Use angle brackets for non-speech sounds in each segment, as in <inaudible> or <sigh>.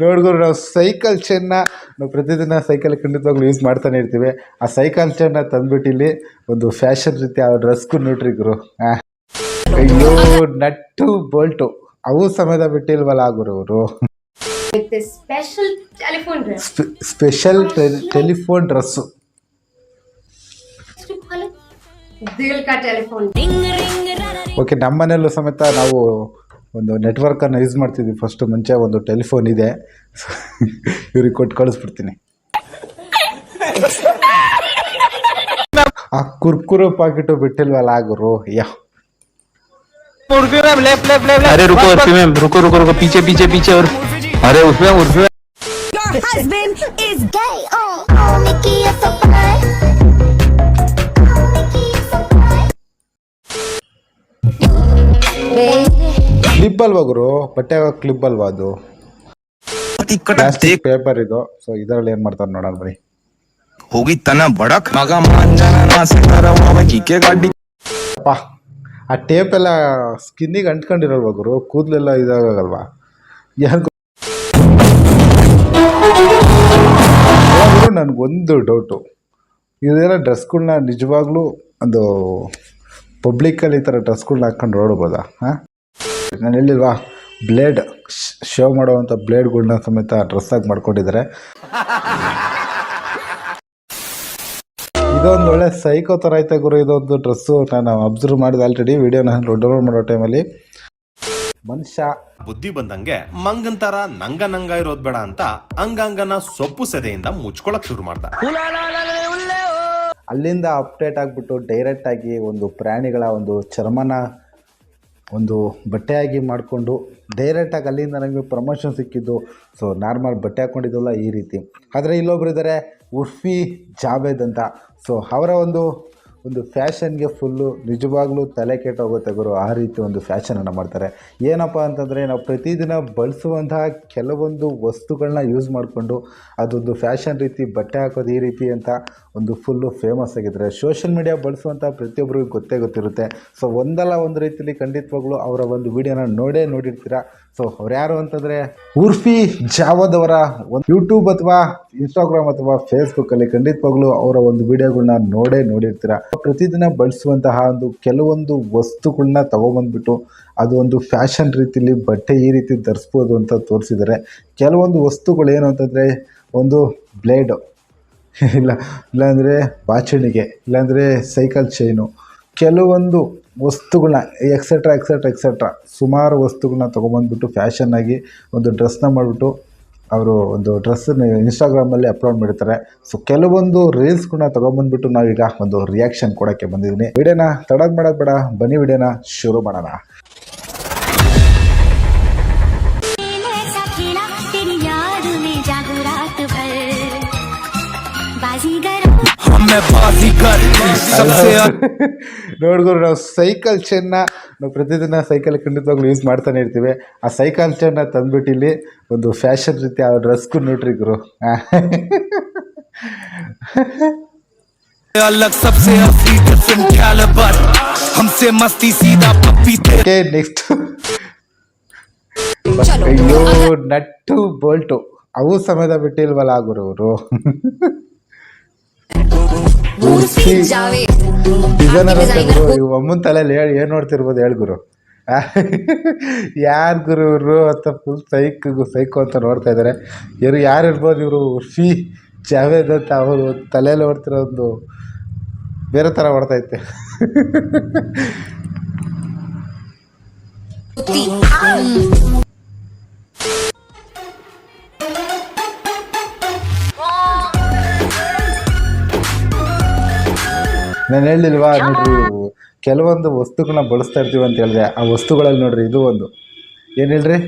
ನೋಡಿದ್ರು ನಾವು cycle chain ನಾವು ಪ್ರತಿದಿನ ಸೈಕಲ್ ಖಂಡಿತವಾಗ್ಲೂ ಯೂಸ್ ಮಾಡ್ತಾನೆ ಇರ್ತೀವಿ. ಆ ಸೈಕಲ್ ಚೇನ್ನ ತಂದ್ಬಿಟ್ಟು ಇಲ್ಲಿ ಒಂದು ಫ್ಯಾಷನ್ ರೀತಿ ಆ ಡ್ರೆಸ್ಗೂ ನೋಡ್ರಿ ಗುರು. ಅಯ್ಯೋ ನಟ್ಟು ಬೋಲ್ಟು ಅವು ಸಮೇತ ಬಿಟ್ಟಿಲ್ವಲ್ಲ ಗುರು ಅವರು. Special telephone dress telephone call it Dil ka telephone. Ring ring ररा okay ನಮ್ಮ ಮನೆಯಲ್ಲೂ ಸಮೇತ ನಾವು ಒಂದು ನೆಟ್ವರ್ಕನ್ನು ಯೂಸ್ ಮಾಡ್ತಿದ್ವಿ ಫಸ್ಟ್ ಮುಂಚೆ ಒಂದು ಟೆಲಿಫೋನ್ ಇದೆ ಇವ್ರಿಗೆ ಕೊಟ್ಟು ಕಳಿಸ್ಬಿಡ್ತೀನಿ ಆ ಕುರ್ಕುರು ಪಾಕಿಟು ಬಿಟ್ಟಿಲ್ವಲ್ಲ ಗುರು ಯಾ Urfi ma'am left left left अरे रुको उर्फी मैम रुको रुको रुको पीछे पीछे पीछे और अरे Urfi ma'am Urfi Your husband is gay. Oh, oh, Nikki, you're so fine. Clip ಅಲ್ವಾ ಗುರು? ಬಟ್ಟೆ ಕ್ಲಿಪ್ ಅಲ್ವಾ ಅದು? ಪ್ಲಾಸ್ಟಿಕ್ ಪೇಪರ್ ಇದು. ಸೊ ಇದರಲ್ಲಿ ಏನು ಮಾಡ್ತಾರೆ ನೋಡೋಣ ಬರೀ ಹೋಗಿ ತನ ಬಡಕ್? ಮಗ ಗಾಡಿ. ಅಪ್ಪ ಆ ಟೇಪ್ ಎಲ್ಲ ಸ್ಕಿನ್ನಿಗೆ ಅಂಟ್ಕೊಂಡಿರಲ್ವಾ ಗುರು? ಕೂದಲೆಲ್ಲ ಇದಾಗಲ್ವಾ? ಯಾರು ನನಗೊಂದು ಡೌಟು ಇದೆಲ್ಲ ಡ್ರೆಸ್ಗಳನ್ನ ನಿಜವಾಗ್ಲೂ ಒಂದು ಪಬ್ಲಿಕ್ಕಲ್ಲಿ ಈ ಥರ ಡ್ರೆಸ್ಗಳನ್ನ ಹಾಕ್ಕೊಂಡು ಓಡ್ಬೋದಾ ಹಾಂ? ನಾನು ಹೇಳಿಲ್ವಾ ಬ್ಲೇಡ್ ಶೋ ಮಾಡುವಂಥ ಬ್ಲೇಡ್ಗಳನ್ನ ಸಮೇತ ಡ್ರೆಸ್ಸಾಗಿ ಮಾಡ್ಕೊಂಡಿದ್ದಾರೆ ಇದೊಂದು ಒಳ್ಳೆ ಸೈಕೋ ಥರ ಐತೆ ಗುರು ಇದೊಂದು ಡ್ರೆಸ್ಸು ನಾನು ಅಬ್ಸರ್ವ್ ಮಾಡಿದೆ ಆಲ್ರೆಡಿ ವಿಡಿಯೋನ ಡೌನ್ಲೋಡ್ ಮಾಡೋ ಟೈಮಲ್ಲಿ ಮನುಷ್ಯ. ಬುದ್ಧಿ ಬಂದಂಗೆ ಮಂಗಂತರ ತರ ನಂಗ ನಂಗ ಇರೋದ್ ಬೇಡ ಅಂತ ಅಂಗಾಂಗನ ಸೊಪ್ಪು ಸೆದೆಯಿಂದ ಮುಚ್ಕೊಳಕ್ ಶುರು ಮಾಡ್ದ. ಅಲ್ಲಿಂದ ಅಪ್ಡೇಟ್ ಆಗಿಬಿಟ್ಟು ಡೈರೆಕ್ಟಾಗಿ ಒಂದು ಪ್ರಾಣಿಗಳ ಒಂದು ಚರ್ಮನ ಒಂದು ಬಟ್ಟೆಯಾಗಿ ಮಾಡಿಕೊಂಡು ಡೈರೆಕ್ಟಾಗಿ ಅಲ್ಲಿಂದ ನನಗೆ ಪ್ರಮೋಷನ್ ಸಿಕ್ಕಿದ್ದು. ಸೊ ನಾರ್ಮಲ್ ಬಟ್ಟೆ ಹಾಕ್ಕೊಂಡಿದ್ದಲ್ಲ ಈ ರೀತಿ. ಆದರೆ ಇಲ್ಲೊಬ್ರು ಇದ್ದಾರೆ ಉರ್ಫಿ ಜಾವೇದ್ ಅಂತ. ಸೊ ಅವರ ಒಂದು ಒಂದು ಫ್ಯಾಷನ್ಗೆ ಫುಲ್ಲು ನಿಜವಾಗ್ಲೂ ತಲೆ ಕೆಟ್ಟೋಗುತ್ತೆ ಗುರು. ಆ ರೀತಿ ಒಂದು ಫ್ಯಾಷನನ್ನು ಮಾಡ್ತಾರೆ. ಏನಪ್ಪ ಅಂತಂದರೆ ನಾವು ಪ್ರತಿದಿನ ಬಳಸುವಂತಹ ಕೆಲವೊಂದು ವಸ್ತುಗಳನ್ನ ಯೂಸ್ ಮಾಡಿಕೊಂಡು ಅದೊಂದು ಫ್ಯಾಷನ್ ರೀತಿ ಬಟ್ಟೆ ಹಾಕೋದು ಈ ರೀತಿ ಅಂತ ಒಂದು ಫುಲ್ಲು ಫೇಮಸ್ ಆಗಿದ್ದಾರೆ ಸೋಷಿಯಲ್ ಮೀಡಿಯಾ ಬಳಸುವಂಥ ಪ್ರತಿಯೊಬ್ಬರಿಗೂ ಗೊತ್ತೇ ಗೊತ್ತಿರುತ್ತೆ. ಸೊ ಒಂದಲ್ಲ ಒಂದು ರೀತಿಯಲ್ಲಿ ಖಂಡಿತವಾಗ್ಲೂ ಅವರ ಒಂದು ವಿಡಿಯೋನ ನೋಡೇ ನೋಡಿರ್ತೀರ. ಸೊ ಅವ್ರು ಯಾರು ಅಂತಂದರೆ ಉರ್ಫಿ ಜಾವದ್ ಅವರ ಒಂದು ಯೂಟ್ಯೂಬ್ ಅಥವಾ ಇನ್ಸ್ಟಾಗ್ರಾಮ್ ಅಥವಾ ಫೇಸ್ಬುಕ್ಕಲ್ಲಿ ಖಂಡಿತವಾಗ್ಲೂ ಅವರ ಒಂದು ವಿಡಿಯೋಗಳನ್ನ ನೋಡೇ ನೋಡಿರ್ತೀರ. ಪ್ರತಿದಿನ ಬಳಸುವಂತಹ ಒಂದು ಕೆಲವೊಂದು ವಸ್ತುಗಳನ್ನ ತಗೊಬಂದ್ಬಿಟ್ಟು ಅದು ಒಂದು ಫ್ಯಾಷನ್ ರೀತಿಲಿ ಬಟ್ಟೆ ಈ ರೀತಿ ಧರಿಸ್ಬೋದು ಅಂತ ತೋರಿಸಿದ್ದಾರೆ ಕೆಲವೊಂದು ವಸ್ತುಗಳು ಏನು ಅಂತಂದರೆ ಒಂದು ಬ್ಲೇಡು ಇಲ್ಲ, ಇಲ್ಲಾಂದರೆ ಬಾಚಣಿಗೆ, ಇಲ್ಲಾಂದರೆ ಸೈಕಲ್ ಚೈನು ಕೆಲವೊಂದು ವಸ್ತುಗಳನ್ನ ಎಕ್ಸೆಟ್ರಾ ಎಕ್ಸೆಟ್ರಾ ಎಕ್ಸೆಟ್ರಾ ಸುಮಾರು ವಸ್ತುಗಳನ್ನ ತೊಗೊಂಬಂದ್ಬಿಟ್ಟು ಫ್ಯಾಷನ್ನಾಗಿ ಒಂದು ಡ್ರೆಸ್ನ ಮಾಡಿಬಿಟ್ಟು ಅವರು ಒಂದು ಡ್ರೆಸ್ಸನ್ನು ಇನ್ಸ್ಟಾಗ್ರಾಮಲ್ಲಿ ಅಪ್ಲೋಡ್ ಮಾಡಿರ್ತಾರೆ. ಸೊ ಕೆಲವೊಂದು ರೀಲ್ಸ್ಗಳನ್ನ ತೊಗೊಂಬಂದ್ಬಿಟ್ಟು ನಾವೀಗ ಒಂದು ರಿಯಾಕ್ಷನ್ ಕೊಡೋಕ್ಕೆ ಬಂದಿದ್ದೀನಿ. ವಿಡಿಯೋನ ತಡೋದು ಮಾಡೋದು ಬೇಡ. ಬನ್ನಿ ವಿಡಿಯೋನ ಶುರು ಮಾಡೋಣ. ನೋಡಿದ್ರು ನಾವು ಸೈಕಲ್ ಚೈನ್ ನಾವು ಪ್ರತಿದಿನ ಸೈಕಲ್ ಖಂಡಿತವಾಗ್ಲೂ ಯೂಸ್ ಮಾಡ್ತಾನೆ ಇರ್ತೀವಿ. ಆ ಸೈಕಲ್ ಚೇನ್ನ ತಂದ್ಬಿಟ್ಟು ಇಲ್ಲಿ ಒಂದು ಫ್ಯಾಷನ್ ರೀತಿ ಆ ಡ್ರೆಸ್ಗೂ ನೋಡ್ರಿ ಗುರು. <laughs> ನೆಕ್ಸ್ಟ್ ಅಯ್ಯೋ ನಟ್ಟು ಬೋಲ್ಟು ಅವು ಸಮಯದ ಬಿಟ್ಟಿಲ್ವಲ್ಲ ಗುರು ಅವರು. <laughs> ಡಿಸೈನರ್ ಅಂತ ಗುರು ಇವ್ ಅಮ್ಮನ ತಲೆಯಲ್ಲಿ ಹೇಳಿ ಏನು ನೋಡ್ತಿರ್ಬೋದು ಹೇಳಿ ಗುರು. ಯಾರು ಗುರು ಇವರು ಅಂತ ಫುಲ್ ಸೈಕ್ ಸೈಕು ಅಂತ ನೋಡ್ತಾ ಇದ್ದಾರೆ ಇವರು ಯಾರು ಇರ್ಬೋದು ಇವರು ಫಿ ಜಾವೇದ್ ಅಂತ ಅವರು ತಲೆಯಲ್ಲಿ ಓಡ್ತಿರೋ ಒಂದು ಬೇರೆ ಥರ ಓಡ್ತೈತೆ ನಾನು ಹೇಳಿಲ್ವಾ ನೋಡ್ರಿ ಕೆಲವೊಂದು ವಸ್ತುಗಳನ್ನ ಬಳಸ್ತಾ ಇರ್ತೀವಿ ಅಂತ ಹೇಳಿದೆ ಆ ವಸ್ತುಗಳಲ್ಲಿ ನೋಡ್ರಿ ಇದು ಒಂದು ಏನು ಹೇಳ್ರಿ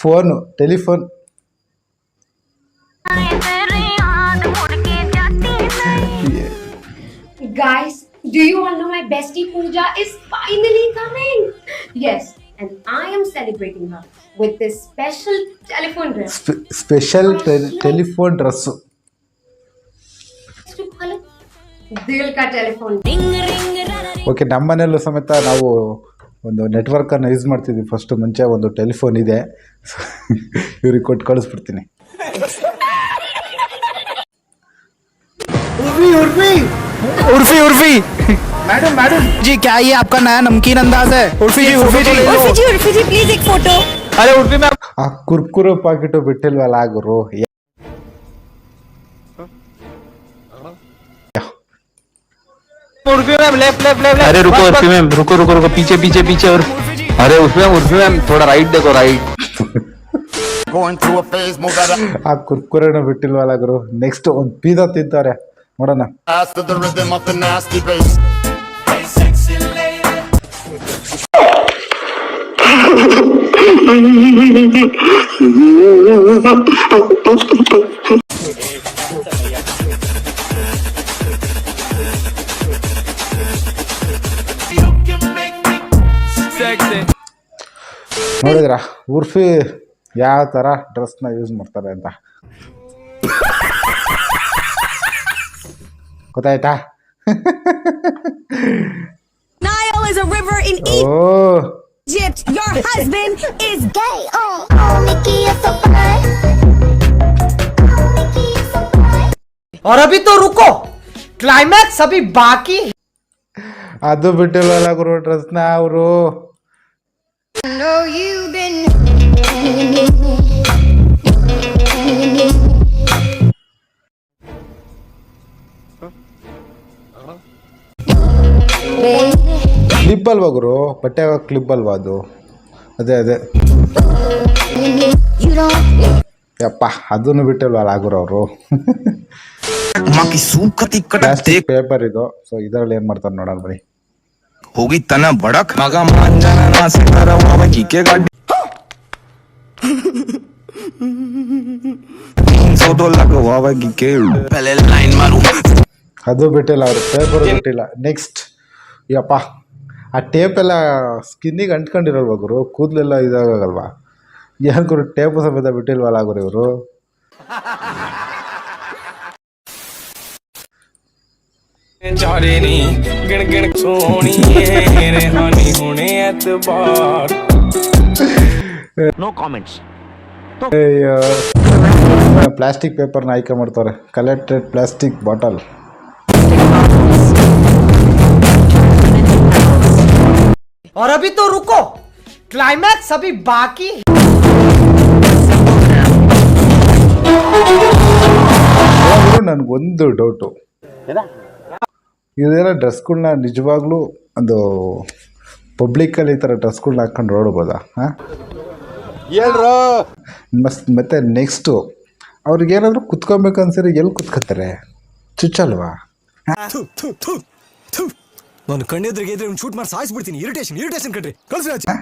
phone telephone Guys, do you all know my bestie Pooja is finally coming? Yes, and I am celebrating her with this special telephone dress Spe- special, special. Te- telephone to it Dil ka telephone. Ring ring ररा okay ನಮ್ಮ ಮನೆಯಲ್ಲೂ ಸಮೇತ ನಾವು ಒಂದು ನೆಟ್ವರ್ಕನ್ನು use ಮಾಡ್ತಿದ್ವಿ first ಮುಂಚೆ ಒಂದು telephone ಇದೆ so ಇವ್ರಿಗೆ ಕೊಟ್ಟು ಕಳಿಸ್ಬಿಡ್ತೀನಿ उर्फी उर्फी मैडम मैडम जी क्या ये आपका नया नमकीन अंदाज है उर्फी जी उर्फी जी उर्फी जी उर्फी जी प्लीज एक फोटो अरे उर्फी मैम ಆ ಕುರ್ಕುರು ಪಾಕೆಟು ಬಿಟ್ಟಿಲ್ವಲ್ಲ ಗುರು Urfi ma'am left left left अरे रुको उर्फी मैम रुको रुको रुको पीछे पीछे पीछे और अरे उर्फी मैम उर्फी मैम थोड़ा राइट देखो right Going through a phase, move at a ಆ ಕುರ್ಕುರೆನೂ ಬಿಟ್ಟಿಲ್ವಲ್ಲ ಗುರು ನೆಕ್ಸ್ಟ್ ಒಂದು ಪೀಜಾ ತಿಂತಾರೆ ನೋಡೋಣ fast to ನೋಡಿದ್ರ ಉರ್ಫಿ ಯಾವ ಥರ ಡ್ರೆಸ್ನ ಯೂಸ್ ಮಾಡ್ತಾರೆ ಅಂತ ಗೊತ್ತಾಯ್ತಾ Nile is a river in O Egypt. Your husband is gay. Oh, oh, Mickey, you're so fine. Oh, Mickey, you're so fine. और अभी तो रुको क्लाइमैक्स अभी बाकी है ಅದು ಬಿಟ್ಟಿಲ್ವಲ್ಲ ಗುರು ಡ್ರೆಸ್ನ ಅವರು know you've been. ಕ್ಲಿಪ್ ಅಲ್ವಾ ಗುರು? ಬಟ್ಟೆ ಕ್ಲಿಪ್ ಅಲ್ವಾ ಅದು? ಅದೇ ಅದೇ. ಯಪ್ಪ ಅದನ್ನು ಬಿಟ್ಟಲ್ವಲ್ಲ ಗುರು ಅವರು? ಪೇಪರ್ ಇದು. ಸೊ ಇದರಲ್ಲಿ ಏನು ಮಾಡ್ತಾರೆ ನೋಡೋಣ ಬನ್ನಿ. ಹೋಗಿ ತನ ಬಡಕ್? ಮಗ ಮಾಂಜನ ನಾಸಕರ ವಾವಕಿ ಕೆ ಗಾಡಿ ಸೋದೋ ಲಗ ವಾವಕಿ ಕೇಳು ಪೆಲೆ ಲೈನ್ ಮಾರು. ಅದು ಬಿಟ್ಟಿಲ್ಲ ಅವರು ಪೇಪರ್ ಬಿಟ್ಟಿಲ್ಲ. ನೆಕ್ಸ್ಟ್ ಯಪ್ಪ ಆ ಟೇಪ್ ಎಲ್ಲ ಸ್ಕಿನ್ನಿಗೆ ಅಂಟ್ಕೊಂಡಿರಲ್ವ ಗುರು? ಕೂದಲೆಲ್ಲ ಇದಾಗಲ್ವಾ? ಏನು ಗುರು ಟೇಪು ಸಮೇತ ಬಿಟ್ಟಿಲ್ವಲ್ಲ ಗುರು ಇವರು? ਚਾਰੇ ਨੀ ਗਿਣ ਗਿਣ ਸੋਹਣੀਏ ਰਹਿਾਨੀ ਹੁਣੇ ਐਤਬਾਰ ಅಯ್ಯೋ ಪ್ಲಾಸ್ಟಿಕ್ ಪೇಪರ್ನ ಆಯ್ಕೆ ಮಾಡ್ತಾರೆ ಕಲೆಕ್ಟೆಡ್ ಪ್ಲಾಸ್ಟಿಕ್ ಬಾಟಲ್ और अभी तो रुको क्लाइमैक्स अभी बाकी है ನನಗೊಂದು ಡೌಟು ಇದೆಲ್ಲ ಡ್ರೆಸ್ಗಳನ್ನ ನಿಜವಾಗ್ಲೂ ಒಂದು ಪಬ್ಲಿಕಲ್ಲಿ ಈ ಥರ ಡ್ರೆಸ್ಗಳನ್ನ ಹಾಕ್ಕೊಂಡು ಓಡ್ಬೋದಾ ಹಾಂ? ಮಸ್ ಮತ್ತು ನೆಕ್ಸ್ಟು ಅವ್ರಿಗೇನಾದರೂ ಕುತ್ಕೊಬೇಕು ಅನ್ಸಿದ್ರೆ ಎಲ್ಲಿ ಕುತ್ಕೋತಾರೆ? ಚುಚ್ಚಲ್ವಾ? ನಾನು ಕಣ್ಣೆದ್ರಿಗೆ ಇದ್ರೆ ಒಂದು ಶೂಟ್ ಮಾಡಿ ಸಾಯಿಸ್ಬಿಡ್ತೀನಿ. ಇರಿಟೇಷನ್ ಇರಿಟೇಷನ್ ಕಣ್ರಿ. ಕಳ್ಸಿ ಆಚೆ.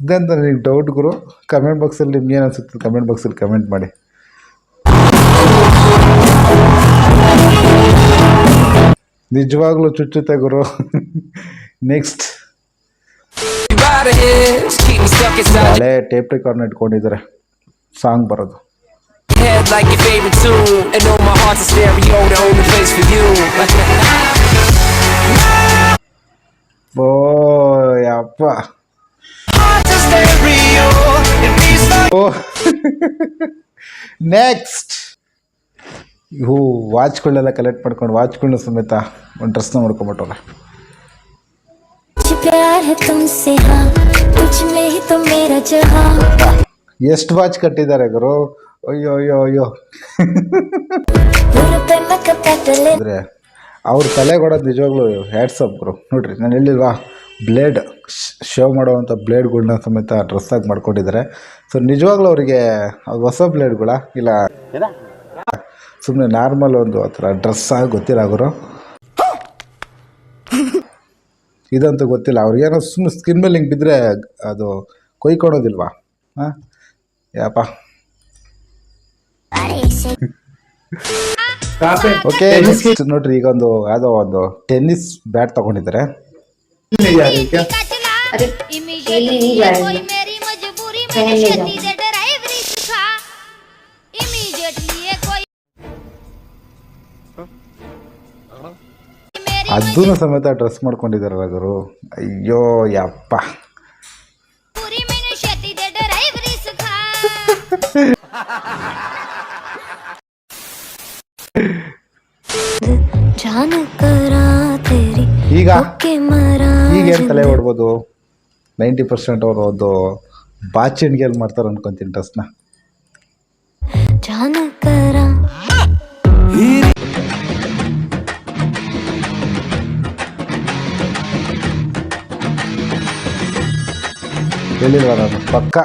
ಇದಂತ ನನಗೆ ಡೌಟ್ ಗುರು? ಕಮೆಂಟ್ ಬಾಕ್ಸಲ್ಲಿ ನಿಮ್ಗೆ ಏನು ಅನಿಸುತ್ತೆ? ಕಮೆಂಟ್ ಬಾಕ್ಸಲ್ಲಿ ಕಮೆಂಟ್ ಮಾಡಿ. ನಿಜವಾಗ್ಲೂ ಚುಚ್ಚುತ್ತೆ ಗುರು ನೆಕ್ಸ್ಟ್ ಬಾರೆ ಟೇಪ್ ರೆಕಾರ್ಡ್ ಇಟ್ಕೊಂಡಿದ್ದಾರೆ. ಸಾಂಗ್ ಬರೋದು. ಏ ಪೇಮಿಟ್ಸು ಓ ನೆಕ್ಸ್ಟ್ ಇವು ವಾಚ್ಗಳೆಲ್ಲ ಕಲೆಕ್ಟ್ ಮಾಡ್ಕೊಂಡು ವಾಚ್ಗಳನ್ನ ಸಮೇತ ಒಂದು ಡ್ರೆಸ್ನ ಮಾಡ್ಕೊಂಬಿಟ್ಟವ್ರೆ. ಎಷ್ಟು ವಾಚ್ ಕಟ್ಟಿದ್ದಾರೆ ಗುರು? ಅಯ್ಯೋ ಅಯ್ಯೋ ಅಯ್ಯೋ. ಅಂದರೆ ಅವ್ರ ತಲೆಗೊಡೋದು ನಿಜವಾಗ್ಲೂ ಅಪ್ ಗುರು. ನೋಡ್ರಿ ನಾನು ಹೇಳಿಲ್ವಾ? ಬ್ಲೇಡ್ ಶೇವ್ ಮಾಡೋವಂಥ ಬ್ಲೇಡ್ಗಳನ್ನ ಸಮೇತ ಡ್ರೆಸ್ ಆಗಿ ಮಾಡ್ಕೊಂಡಿದ್ದಾರೆ. ಸೊ ನಿಜವಾಗ್ಲೂ ಅವರಿಗೆ ಹೊಸ ಬ್ಲೇಡ್ಗಳ ಇಲ್ಲ? ಸುಮ್ಮನೆ ನಾರ್ಮಲ್ ಒಂದು ಆ ಥರ ಡ್ರೆಸ್ ಆಗಿ ಗೊತ್ತಿಲ್ಲ ಅವರು ಇದಂತೂ ಗೊತ್ತಿಲ್ಲ. ಅವ್ರಿಗೇನೋ ಸುಮ್ಮನೆ ಸ್ಕಿನ್ ಮೇಲೆ ಹಿಂಗೆ ಬಿದ್ದರೆ ಅದು ಕೊಯ್ಕೊಳೋದಿಲ್ವಾ ಹಾಂ ಯಾಪ? ಓಕೆ ನೋಡ್ರಿ ಈಗ ಒಂದು ಯಾವುದೋ ಒಂದು ಟೆನ್ನಿಸ್ ಬ್ಯಾಟ್ ತಗೊಂಡಿದ್ದಾರೆ. ಅದನ್ನು ಸಮೇತ ಡ್ರೆಸ್ ಮಾಡ್ಕೊಂಡಿದ್ದಾರೆ ಗುರು. ಅಯ್ಯೋ ಯಪ್ಪ. ಈಗ ಈಗ ಏನು ತಲೆ ಓಡ್ಬೋದು ನೈಂಟಿ ಪರ್ಸೆಂಟ್ ಅವರು ಅದು ಬಾಚಣಿಗೆಯಲ್ಲಿ ಮಾಡ್ತಾರೆ ಅನ್ಕೊಂತೀನಿ ಡ್ರೆಸ್ನ ಹೇಳಿಲ್ವ ನಾನು? ಪಕ್ಕ.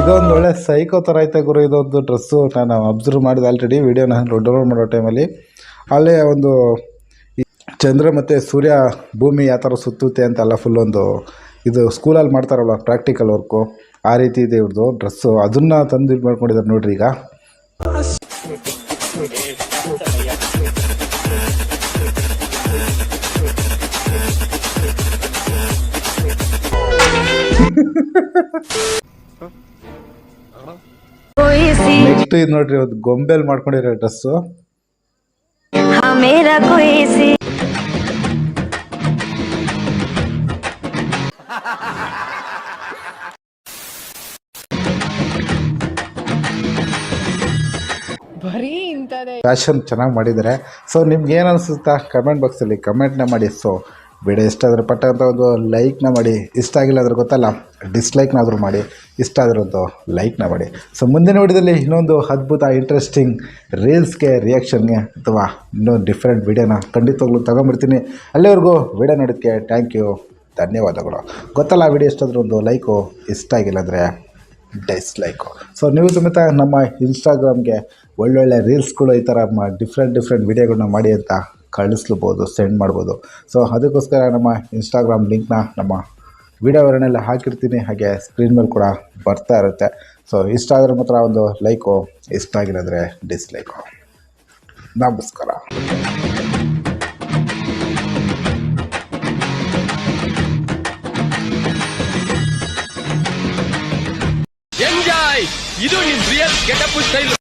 ಇದೊಂದು ಒಳ್ಳೆ ಸೈಕೋ ಥರ ಐತೆ ಗುರು, ಇದೊಂದು ಡ್ರೆಸ್ಸು ನಾನು ಅಬ್ಸರ್ವ್ ಮಾಡಿದೆ ಆಲ್ರೆಡಿ ವೀಡಿಯೋನ ಡೌನ್ಲೋಡ್ ಮಾಡೋ ಟೈಮಲ್ಲಿ ಅಲ್ಲೇ. ಒಂದು ಚಂದ್ರ ಮತ್ತು ಸೂರ್ಯ ಭೂಮಿ ಯಾವ ಥರ ಸುತ್ತುತ್ತೆ ಅಂತೆಲ್ಲ ಫುಲ್ ಒಂದು ಇದು ಸ್ಕೂಲಲ್ಲಿ ಮಾಡ್ತಾರಲ್ಲ ಪ್ರಾಕ್ಟಿಕಲ್ ವರ್ಕು ಆ ರೀತಿ ಇದೆ ಇವ್ರದ್ದು ಡ್ರೆಸ್ಸು ಅದನ್ನು ತಂದು ಇದು ಮಾಡ್ಕೊಂಡಿದ್ದಾರೆ ನೋಡ್ರಿ ಈಗ. ನೆಕ್ಸ್ಟ್ ಇದು ನೋಡ್ರಿ ಒಂದು ಗೊಂಬೆಲ್ ಮಾಡ್ಕೊಂಡಿರೋ ಡ್ರೆಸ್ಸು. ಫ್ಯಾಷನ್ ಚೆನ್ನಾಗಿ ಮಾಡಿದ್ದಾರೆ. ಸೊ ನಿಮ್ಗೆ ಏನು ಅನಿಸುತ್ತಾ? ಕಮೆಂಟ್ ಬಾಕ್ಸಲ್ಲಿ ಕಮೆಂಟ್ನ ಮಾಡಿ. ಸೊ ವಿಡಿಯೋ ಇಷ್ಟ ಆದರೆ ಪಟ್ಟ ಅಂತ ಒಂದು ಲೈಕ್ನ ಮಾಡಿ, ಇಷ್ಟ ಆಗಿಲ್ಲ ಅಂದ್ರೆ ಗೊತ್ತಲ್ಲ ಡಿಸ್ಲೈಕ್ನಾದರೂ ಮಾಡಿ, ಇಷ್ಟ ಆದರೆ ಲೈಕ್ನ ಮಾಡಿ. ಸೊ ಮುಂದಿನ ವಿಡಿಯೋದಲ್ಲಿ ಇನ್ನೊಂದು ಅದ್ಭುತ ಇಂಟ್ರೆಸ್ಟಿಂಗ್ ರೀಲ್ಸ್ಗೆ ರಿಯಾಕ್ಷನ್ಗೆ ಅಥವಾ ಇನ್ನೊಂದು ಡಿಫ್ರೆಂಟ್ ವಿಡಿಯೋನ ಖಂಡಿತವಾಗ್ಲೂ ತಗೊಂಬಿಡ್ತೀನಿ ಅಲ್ಲಿವರೆಗೂ ವಿಡಿಯೋ ನೋಡೋದಕ್ಕೆ ಥ್ಯಾಂಕ್ ಯು ಧನ್ಯವಾದಗಳು. ಗೊತ್ತಲ್ಲ ವಿಡಿಯೋ ಇಷ್ಟಾದರೂ ಒಂದು ಲೈಕು ಇಷ್ಟ ಆಗಿಲ್ಲ ಅಂದರೆ ಡಿಸ್ಲೈಕು ಸೊ ನೀವು ಸಮೇತ ನಮ್ಮ ಇನ್ಸ್ಟಾಗ್ರಾಮ್ಗೆ ಒಳ್ಳೊಳ್ಳೆ ರೀಲ್ಸ್ಗಳು ಈ ಥರ ಡಿಫ್ರೆಂಟ್ ಡಿಫ್ರೆಂಟ್ ವಿಡಿಯೋಗಳನ್ನ ಮಾಡಿ ಅಂತ ಕಳಿಸ್ಲಬೋದು ಸೆಂಡ್ ಮಾಡ್ಬೋದು. ಸೊ ಅದಕ್ಕೋಸ್ಕರ ನಮ್ಮ ಇನ್ಸ್ಟಾಗ್ರಾಮ್ ಲಿಂಕ್ನ ನಮ್ಮ ವಿಡಿಯೋ ವಿವರಣೆಲ್ಲ ಹಾಕಿರ್ತೀನಿ. ಹಾಗೆ ಸ್ಕ್ರೀನ್ ಮೇಲೆ ಕೂಡ ಬರ್ತಾ ಇರುತ್ತೆ. ಸೊ ಇಷ್ಟ ಆದರೆ ಮಾತ್ರ ಒಂದು ಲೈಕು ಇಷ್ಟ ಆಗಿಲ್ಲ ಡಿಸ್ಲೈಕು ನಮಸ್ಕಾರ. ಇದು ನಿಮ್ ರಿಯಲ್ ಗೆಟಪ್ ಸ್ಟೈಲ್